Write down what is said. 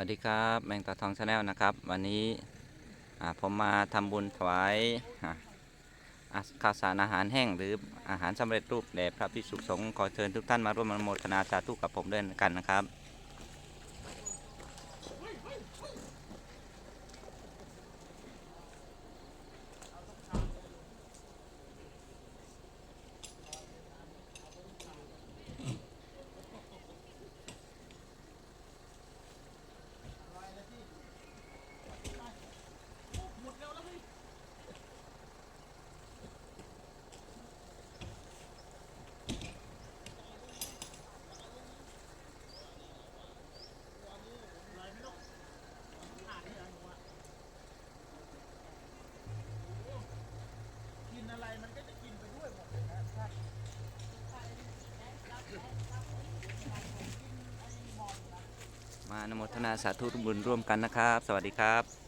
วัสดีครับแมงตาทองชาแนลนะครับ วันนี้ผมมาทำบุญถวายอาอ่าข้าวสารอาหารแห้งหรืออาหารสำเร็จรูปแด่พระภิกษุสงฆ์ขอเชิญทุกท่านมาร่วมอนุโมทนาสาธุกับผมด้วยกันนะครับ กินอะไรมันก็จะกินไปด้วยหมดเลยนะถ้า มานุโมทนาสาธุบุญร่วมกันนะครับ สวัสดีครับ